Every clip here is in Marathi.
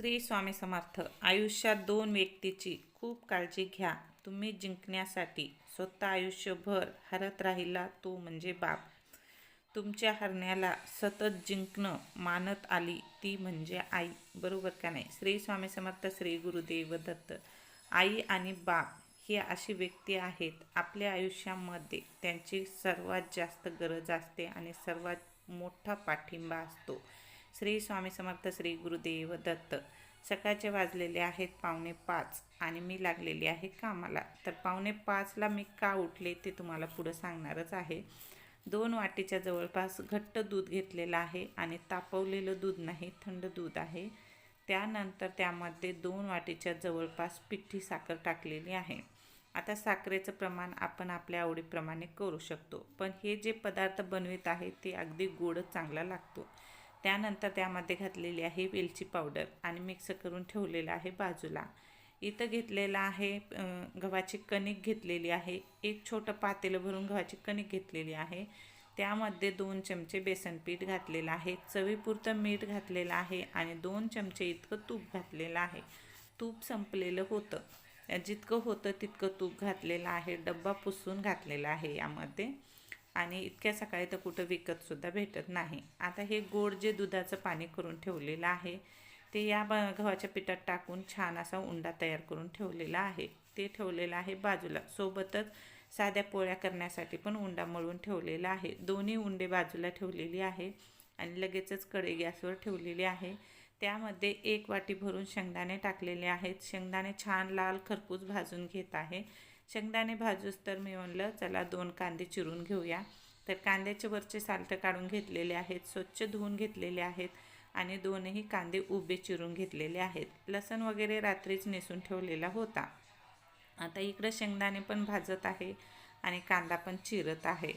श्री स्वामी समर्थ आयुष्यात दोन व्यक्तीची खूप काळजी घ्या. तुम्ही जिंकण्यासाठी स्वतः आयुष्यभर हरत राहिला तो म्हणजे बाप. तुमच्या हरण्याला सतत जिंकणं मानत आली ती म्हणजे आई. बरोबर का नाही? श्री स्वामी समर्थ श्री गुरुदेव दत्त. आई आणि बाप ही अशी व्यक्ती आहेत. आपल्या आयुष्यामध्ये त्यांची सर्वात जास्त गरज असते आणि सर्वात मोठा पाठिंबा असतो. श्री स्वामी समर्थ श्री गुरुदेव दत्त. सकाळचे वाजलेले आहेत पावणे पाच आणि मी लागलेली आहे कामाला. तर पावणे पाचला मी का उठले ते तुम्हाला पुढं सांगणारच आहे. दोन वाटीच्या जवळपास घट्ट दूध घेतलेलं आहे आणि तापवलेलं दूध नाही थंड दूध आहे. त्यानंतर त्यामध्ये दोन वाटीच्या जवळपास पिठी साखर टाकलेली आहे. आता साखरेचं प्रमाण आपण आपल्या आवडीप्रमाणे करू शकतो. पण हे जे पदार्थ बनवित आहे ते अगदी गोडच चांगला लागतो. त्यानंतर त्यामध्ये घातलेली आहे वेलची पावडर आणि मिक्स करून ठेवलेलं आहे बाजूला. इथं घेतलेलं आहे गव्हाची कणिक घेतलेली आहे. एक छोटं पातेलं भरून गव्हाची कणिक घेतलेली आहे. त्यामध्ये दोन चमचे बेसन पीठ घातलेलं आहे. चवीपुरतं मीठ घातलेलं आहे आणि दोन चमचे इतकं तूप घातलेलं आहे. तूप संपलेलं होतं. जितकं होतं तितकं तूप घातलेलं आहे. डब्बा पुसून घातलेला आहे यामध्ये. आणि इतक्या सकाळी तर कुठं विकतसुद्धा भेटत नाही. आता हे गोड जे दुधाचं पाणी करून ठेवलेलं आहे ते या ब गव्हाच्या पिठात टाकून छान असा उंडा तयार करून ठेवलेला आहे. ते ठेवलेलं आहे बाजूला. सोबतच साध्या पोळ्या करण्यासाठी पण उंडा मळून ठेवलेला आहे. दोन्ही उंडे बाजूला ठेवलेली आहे आणि लगेचच कडे गॅसवर ठेवलेली आहे. त्यामध्ये एक वाटी भरून शेंगदाणे टाकलेले आहेत. शेंगदाणे छान लाल खरपूस भाजून घेत आहे. शेंगदाणे भाजूस तर मी म्हणलं चला दोन कांदे चिरून घेऊया. तर कांद्याचे वरचे सालटं काढून घेतलेले आहेत स्वच्छ धुवून घेतलेले आहेत आणि दोनही कांदे उभे चिरून घेतलेले आहेत. लसण वगैरे रात्रीच नेसून ठेवलेला होता. आता इकडं शेंगदाणे पण भाजत आहे आणि कांदा पण चिरत आहे.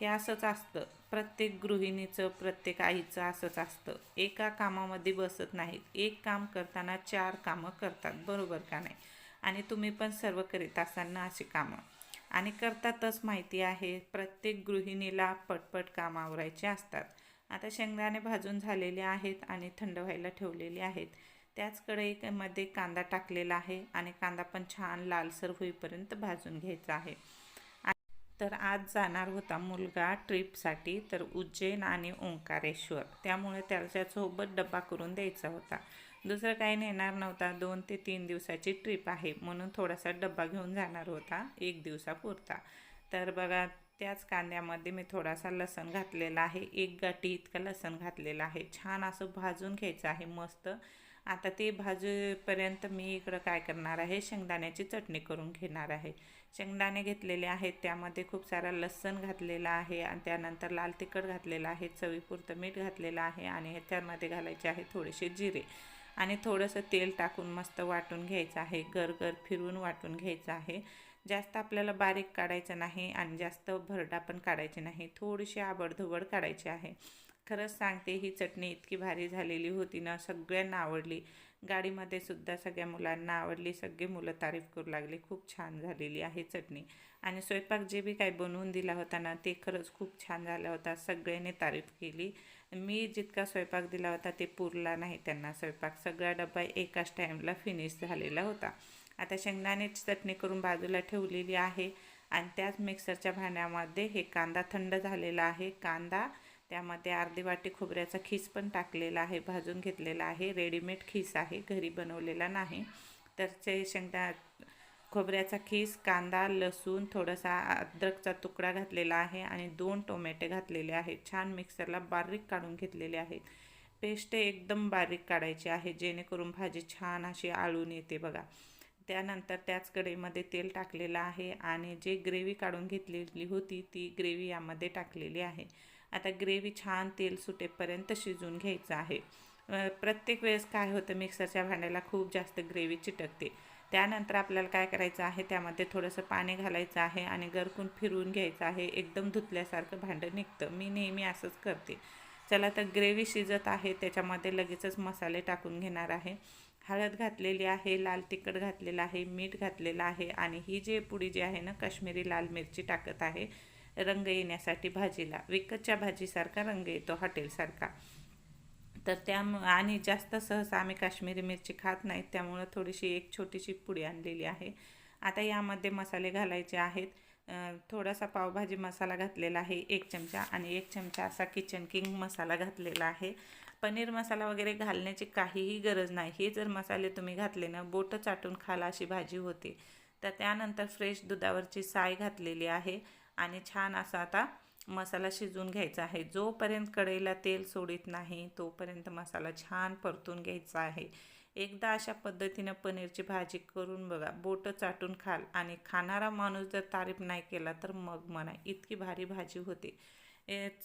हे असंच असतं. प्रत्येक गृहिणीचं प्रत्येक आईचं असंच असतं. एका कामामध्ये बसत नाहीत. एक काम करताना चार कामं करतात. बरोबर का नाही? आणि तुम्ही पण सर्व करीत असाल अशी कामं. आणि करतातच माहिती आहे प्रत्येक गृहिणीला पटपट काम आवरायचे असतात. आता शेंगदाणे भाजून झालेले आहेत आणि थंड व्हायला ठेवलेले आहेत. त्याच कढईमध्ये कांदा टाकलेला आहे आणि कांदा पण छान लालसर होईपर्यंत भाजून घ्यायचा आहे. तर आज जाणार होता मुलगा ट्रिपसाठी तर उज्जैन आणि ओंकारेश्वर. त्यामुळे त्याच्यासोबत डब्बा करून द्यायचा होता. दुसरं काही नेणार नव्हता. दोन ते तीन दिवसाची ट्रिप आहे. म्हणून थोडासा डब्बा घेऊन जाणार होता एक दिवसापुरता. तर बघा त्याच कांद्यामध्ये मी थोडासा लसण घातलेला आहे. एक गाठी इतकं लसण घातलेलं आहे. छान असं भाजून घ्यायचं आहे मस्त. आता ते भाजूपर्यंत मी इकडं काय करणार आहे? शेंगदाण्याची चटणी करून घेणार आहे. शेंगदाणे घेतलेले आहेत. त्यामध्ये खूप सारा लसण घातलेला आहे आणि त्यानंतर लाल तिखट घातलेलं आहे. चवीपुरतं मीठ घातलेलं आहे आणि ह्याच्यामध्ये घालायचे आहे थोडेसे जिरे. आणि थोडंसं तेल टाकून मस्त वाटून घ्यायचं आहे. गरगर फिरून वाटून घ्यायचं आहे. जास्त आपल्याला बारीक काढायचं नाही आणि जास्त भरडा पण काढायची नाही. थोडीशी आबडधोबड काढायची आहे. खरंच सांगते ही चटणी इतकी भारी झालेली होती ना सगळ्यांना आवडली. गाडीमध्ये सुद्धा सगळ्या मुलांना आवडली सगळी मुलं तारीफ करू लागली. खूप छान झालेली आहे चटणी. आणि स्वयंपाक जे बी काही बनवून दिला होता ना ते खरंच खूप छान झाला होता. सगळ्यांनी तारीफ केली. मी जितका स्वयंपाक दिला होता ते पुरला नाही त्यांना स्वयंपाक. सगळा डबा एकाच टाईमला फिनिश झालेला होता. आता शेंगदाण्याची चटणी करून बाजूला ठेवलेली आहे. आणि त्याच मिक्सरच्या भांड्यामध्ये हे कांदा थंड झालेला आहे. कांदा त्यामध्ये अर्धी वाटी खोबऱ्याचा खीस पण टाकलेला आहे भाजून घेतलेला आहे. रेडीमेड खीस आहे घरी बनवलेला नाही. तर ते शेंगदा खोबऱ्याचा खीस कांदा लसूण थोडासा अद्रकचा तुकडा घातलेला आहे आणि दोन टोमॅटे घातलेले आहेत. छान मिक्सरला बारीक काढून घेतलेले आहेत. पेस्ट एकदम बारीक काढायची आहे जेणेकरून भाजी छान अशी आळून येते बघा. त्यानंतर त्याच कढईमध्ये तेल टाकलेलं आहे आणि जे ग्रेव्ही काढून घेतलेली होती ती ग्रेव्ही यामध्ये टाकलेली आहे. आता ग्रेव्ही छान तेल सुटेपर्यंत शिजून घ्यायचं आहे. प्रत्येक वेळेस काय होतं मिक्सरच्या भांड्याला खूप जास्त ग्रेव्ही चिटकते. त्यानंतर आपल्याला काय करायचं आहे त्यामध्ये थोडंसं पाणी घालायचं आहे आणि गरकून फिरवून घ्यायचं आहे. एकदम धुतल्यासारखं भांडं निघतं. मी नेहमी असंच करते. चला तर ग्रेव्ही शिजत आहे त्याच्यामध्ये लगेचच मसाले टाकून घेणार आहे. हळद घातलेली आहे लाल तिखट घातलेलं आहे मीठ घातलेलं आहे आणि ही जे पुडी जी आहे ना काश्मीरी लाल मिरची टाकत आहे रंग येण्यासाठी भाजीला. विकतच्या भाजीसारखा रंग येतो हॉटेलसारखा. तर त्या आणि जास्त सहसा आम्ही काश्मीरी मिरची खात नाहीत त्यामुळं थोडीशी एक छोटीशी पुडी आणलेली आहे. आता यामध्ये मसाले घालायचे आहेत. थोडासा पावभाजी मसाला घातलेला आहे एक चमचा आणि एक चमचा असा किचन किंग मसाला घातलेला आहे. पनीर मसाला वगैरे घालण्याची काहीही गरज नाही. हे जर मसाले तुम्ही घातले ना बोटं चाटून खाला अशी भाजी होते. तर त्यानंतर फ्रेश दुधावरची साय घातलेली आहे. आणि छान असा आता मसाला शिजवून घ्यायचा आहे. जोपर्यंत कढईला तेल सोडित नाही तोपर्यंत मसाला छान परतून घ्यायचा आहे. एकदा अशा पद्धतीनं पनीरची भाजी करून बघा. बोटं चाटून खाल आणि खाणारा माणूस जर तारीफ नाही केला तर मग म्हणा इतकी भारी भाजी होते.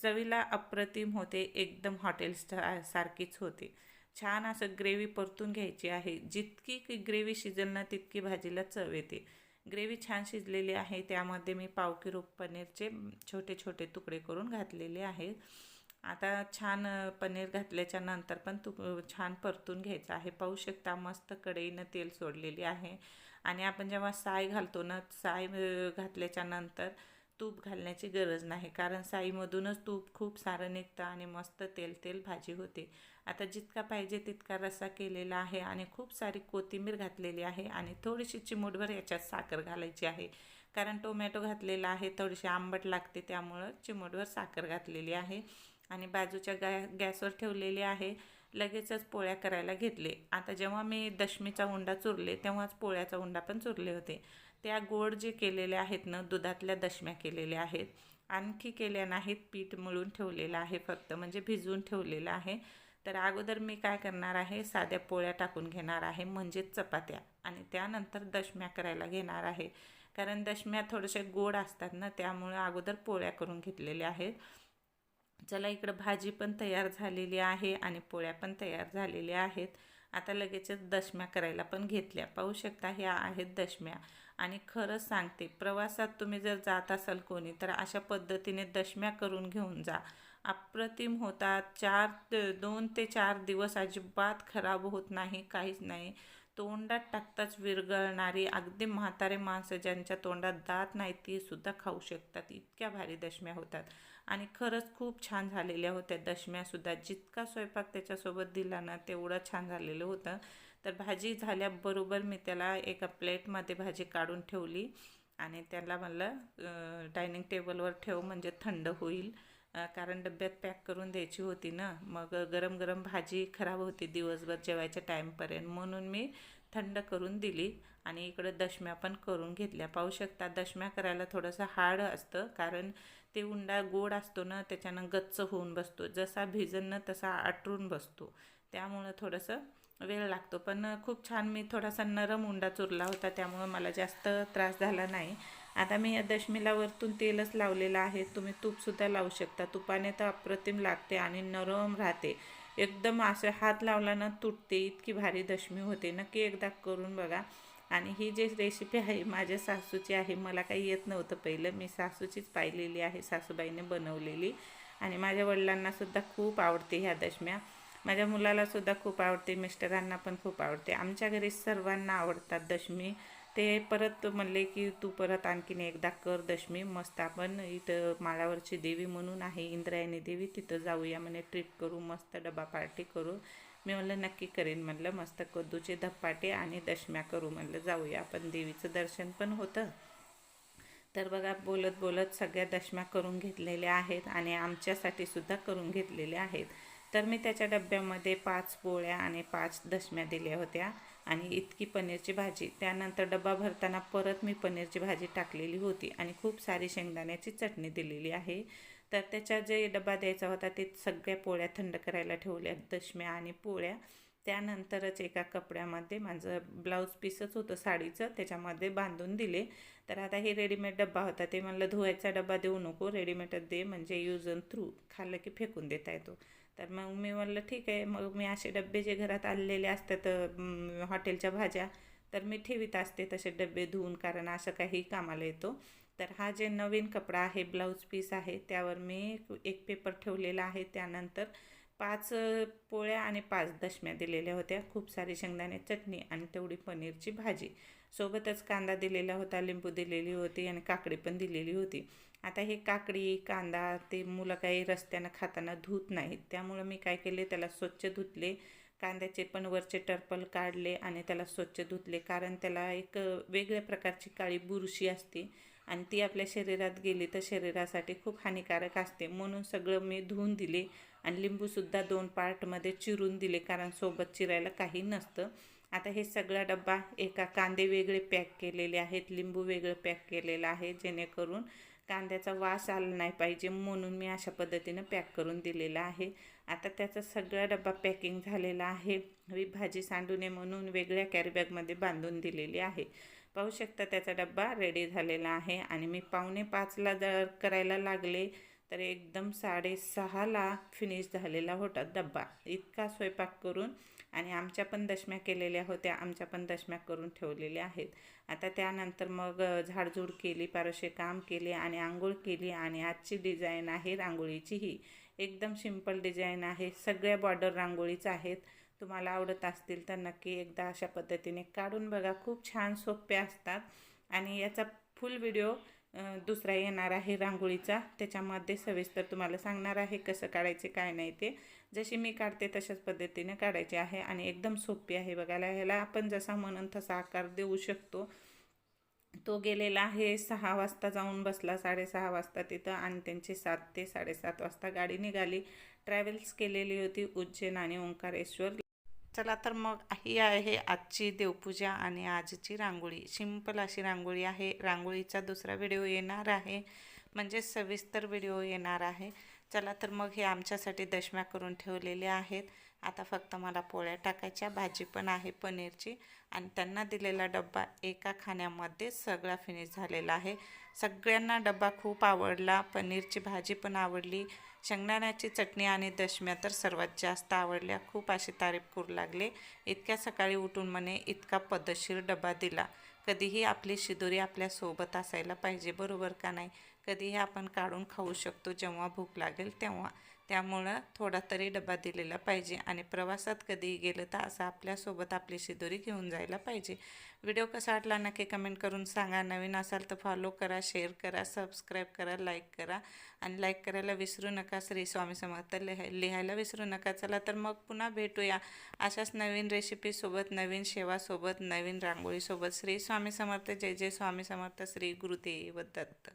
चवीला अप्रतिम होते एकदम हॉटेल सारखीच होते. छान असं ग्रेव्ही परतून घ्यायची आहे. जितकी ग्रेव्ही शिजेल ना तितकी भाजीला चव येते. ग्रेव्ही छान शिजलेली आहे. त्यामध्ये मी पाव किलो पनीरचे छोटे छोटे तुकडे करून घातलेले आहेत. आता छान पनीर घातल्याच्या नंतर पण तू छान परतून घ्यायचं आहे. पाहू शकता मस्त कढईनं तेल सोडलेली आहे. आणि आपण जेव्हा साय घालतो ना साय घातल्याच्या नंतर तूप घालण्याची गरज नाही. कारण साईमधूनच तूप खूप सारं निघतं आणि मस्त तेल तेल भाजी होते. आता जितका पाहिजे तितका रस्सा केलेला आहे आणि खूप सारी कोथिंबीर घातलेली आहे आणि थोडीशी चिमूटभर याच्यात साखर घालायची आहे. कारण टोमॅटो घातलेला आहे थोडीशी आंबट लागते त्यामुळं चिमूटभर साखर घातलेली आहे आणि बाजूच्या गॅ गॅसवर ठेवलेले आहे. लगेचच पोळ्या करायला घेतले. आता जेव्हा मी दशमीचा उंडा चुरले तेव्हाच पोळ्याचा उंडा पण चुरले होते. त्या गोड जे केलेले आहेत ना दुधातल्या दशम्या केलेल्या आहेत. आणखी केल्या नाहीत पीठ मळून ठेवलेलं आहे फक्त म्हणजे भिजवून ठेवलेलं आहे. तर अगोदर मी काय करणार आहे? साध्या पोळ्या टाकून घेणार आहे म्हणजेच चपात्या. आणि त्यानंतर दशम्या करायला घेणार आहे. कारण दशम्या थोड्याशा गोड असतात ना त्यामुळे अगोदर पोळ्या करून घेतलेल्या आहेत. चला इकडं भाजी पण तयार झालेली आहे आणि पोळ्या पण तयार झालेल्या आहेत. आता लगेचच दशम्या करायला पण घेतल्या. पाहू शकता ह्या आहेत दशम्या. आणि खरंच सांगते प्रवासात तुम्ही जर जात असाल कोणी तर अशा पद्धतीने दशम्या करून घेऊन जा. अप्रतिम होतात. चार दोन ते चार दिवस अजिबात खराब होत नाही काहीच नाही. तोंडात टाकताच विरघळणारी अगदी म्हातारे माणसं ज्यांच्या तोंडात दात नाही ती सुद्धा खाऊ शकतात. इतक्या भारी दशम्या होतात. आणि खरंच खूप छान झालेल्या होत्या दशम्यासुद्धा जितका स्वयंपाक त्याच्यासोबत दिला ना तेवढं छान झालेलं होतं. तर भाजी झाल्याबरोबर मी त्याला एका प्लेटमध्ये भाजी काढून ठेवली. आणि त्याला म्हणलं डायनिंग टेबलवर ठेव म्हणजे थंड होईल. कारण डब्यात पॅक करून द्यायची होती ना. मग गरम गरम भाजी खराब होती दिवसभर जेवायच्या टाईमपर्यंत म्हणून मी थंड करून दिली आणि इकडं दशम्या पण करून घेतल्या. पाहू शकता दशम्या करायला थोडंसं हार्ड असतं कारण ते उंडा गोड असतो ना त्याच्यानं गच्च होऊन बसतो. जसा भिजन ना तसा आटरून बसतो. त्यामुळं थोडंसं वेळ लागतो. पण खूप छान मी थोडासा नरम उंडा चुरला होता त्यामुळं मला जास्त त्रास झाला नाही. आता मी या दशमीला वरतून तेलच लावलेलं आहे. तुम्ही तूपसुद्धा लावू शकता. तुपाने तर अप्रतिम लागते आणि नरम राहते. एकदम असं हात लावला ना तुटते इतकी भारी दशमी होते. नक्की एकदा करून बघा. आणि ही जी रेसिपी आहे माझ्या सासूची आहे मला काही येत नव्हतं पहिलं. मी सासूचीच पाहिलेली आहे सासूबाईने बनवलेली. आणि माझ्या वडिलांनासुद्धा खूप आवडते ह्या दशम्या. माझ्या मुलालासुद्धा खूप आवडते मिस्टरांना पण खूप आवडते. आमच्या घरी सर्वांना आवडतात दशमी. ते परत म्हणले की तू परत आणखीन एकदा कर दशमी मस्त आपण इथं माळावरची देवी म्हणून आहे इंद्रायणी देवी तिथं जाऊया म्हणे ट्रिप करू मस्त डबा पार्टी करू. मी म्हणलं नक्की करेन म्हणलं मस्त कद्दूचे धप्पाटे आणि दशम्या करू म्हणलं जाऊया आपण. देवीचं दर्शन पण होतं. तर बघा बोलत बोलत सगळ्या दशम्या करून घेतलेल्या आहेत आणि आमच्यासाठी सुद्धा करून घेतलेल्या आहेत. तर मी त्याच्या डब्यामध्ये पाच पोळ्या आणि पाच दशम्या दिल्या होत्या. आणि इतकी पनीरची भाजी. त्यानंतर डबा भरताना परत मी पनीरची भाजी टाकलेली होती आणि खूप सारी शेंगदाण्याची चटणी दिलेली आहे. तर त्याच्या जे डबा द्यायचा होता ते सगळ्या पोळ्या थंड करायला ठेवल्या दशम्या आणि पोळ्या. त्यानंतरच एका कपड्यामध्ये माझं ब्लाऊज पीसच होतं साडीचं त्याच्यामध्ये बांधून दिले. तर आता हे रेडीमेड डब्बा होता ते म्हणलं धुवायचा डबा देऊ नको रेडीमेडच दे म्हणजे यूज अन थ्रू खाल्लं की फेकून देता येतो. तर मग मी म्हणलं ठीक आहे. मग मी असे डबे जे घरात आणलेले असतात हॉटेलच्या भाज्या तर मी ठेवीत असते तसे डबे धुवून कारण असं काही कामाला येतो. तर हा जे नवीन कपडा आहे ब्लाऊज पीस आहे त्यावर मी एक पेपर ठेवलेला आहे. त्यानंतर पाच पोळ्या आणि पाच दशम्या दिलेल्या होत्या. खूप सारी शेंगदाणे चटणी आणि तेवढी पनीरची भाजी. सोबतच कांदा दिलेला होता लिंबू दिलेली होती आणि काकडी पण दिलेली होती. आता हे काकडी कांदा ते मुलं काही रस्त्यानं खाताना धुत नाहीत. त्यामुळं मी काय केले त्याला स्वच्छ धुतले. कांद्याचे पण वरचे टर्पल काढले आणि त्याला स्वच्छ धुतले. कारण त्याला एक वेगळ्या प्रकारची काळी बुरशी असते. आणि ती आपल्या शरीरात गेली तर शरीरासाठी खूप हानिकारक असते. म्हणून सगळं मी धुवून दिले आणि लिंबूसुद्धा दोन पार्टमध्ये चिरून दिले कारण सोबत चिरायला काही नसतं. आता हे सगळा डब्बा एका कांदे वेगळे पॅक केलेले आहेत लिंबू वेगळं पॅक केलेलं आहे जेणेकरून कांद्याचा वास आला नाही पाहिजे म्हणून मी अशा पद्धतीनं पॅक करून दिलेला आहे. आता त्याचा सगळा डब्बा पॅकिंग झालेला आहे. ही भाजी सांडू नये म्हणून वेगळ्या कॅरीबॅगमध्ये बांधून दिलेली आहे. पाहू शकता त्याचा डब्बा रेडी झालेला आहे. आणि मी पावणे पाचला जर करायला लागले तर एकदम साडेसहाला फिनिश झालेला होता डब्बा. इतका स्वयंपाक करून आणि आमच्या पण दशम्या केलेल्या होत्या आमच्या पण दशम्या करून ठेवलेल्या आहेत. आता त्यानंतर मग झाडझूड केली पारशे काम केले आणि आंघोळ केली आणि आजची डिझाईन आहे रांगोळीची ही एकदम सिंपल डिझाईन आहे. सगळ्या बॉर्डर रांगोळीच आहेत. तुम्हाला आवडत असतील तर नक्की एकदा अशा पद्धतीने काढून बघा. खूप छान सोप्या असतात. आणि याचा फुल व्हिडिओ दुसरा येणार आहे रांगोळीचा. त्याच्यामध्ये सविस्तर तुम्हाला सांगणार आहे कसं काढायचे काय नाही ते. जशी मी काढते तशाच पद्धतीने काढायचे आहे. आणि एकदम सोपी आहे बघायला. ह्याला आपण जसा म्हणून तसा आकार देऊ शकतो. तो गेलेला आहे सहा वाजता जाऊन बसला साडेसहा वाजता तिथं आणि त्यांची सात ते साडेसात वाजता गाडी निघाली. ट्रॅव्हल्स केलेली होती उज्जैन आणि ओंकारेश्वर. चला तर मग ही आहे आजची देवपूजा आणि आजची रांगोळी. सिंपल अशी रांगोळी आहे. रांगोळीचा दुसरा व्हिडिओ येणार आहे. म्हणजे सविस्तर व्हिडिओ येणार आहे. चला तर मग हे आमच्यासाठी दशम्या करून ठेवलेले आहेत. आता फक्त मला पोळ्या टाकायच्या भाजी पण आहे पनीरची आणि त्यांना दिलेला डब्बा एका खाण्यामध्ये सगळा फिनिश झालेला आहे. सगळ्यांना डब्बा खूप आवडला पनीरची भाजी पण आवडली शेंगदाण्याची चटणी आणि दशम्या तर सर्वात जास्त आवडल्या. खूप अशी तारीफ करू लागले. इतक्या सकाळी उठून म्हणे इतका पद्धतशीर डबा दिला. कधीही आपली शिदोरी आपल्यासोबत असायला पाहिजे बरोबर का नाही? कधीही आपण काढून खाऊ शकतो जेव्हा भूक लागेल तेव्हा. त्यामुळं थोडा तरी डबा दिलेला पाहिजे आणि प्रवासात कधीही गेलं तर असं आपल्यासोबत आपली शिदोरी घेऊन जायला पाहिजे. व्हिडिओ कसा वाटला नक्की कमेंट करून सांगा. नवीन असाल तर फॉलो करा शेअर करा सबस्क्राईब करा लाईक करा. आणि लाईक करायला विसरू नका. श्री स्वामी समर्थ लिहाय लिहायला विसरू नका. चला तर मग पुन्हा भेटूया. अशाच नवीन रेसिपीसोबत नवीन सेवासोबत नवीन रांगोळीसोबत श्री स्वामी समर्थ. जय जय स्वामी समर्थ. श्री गुरुदेव दत्त.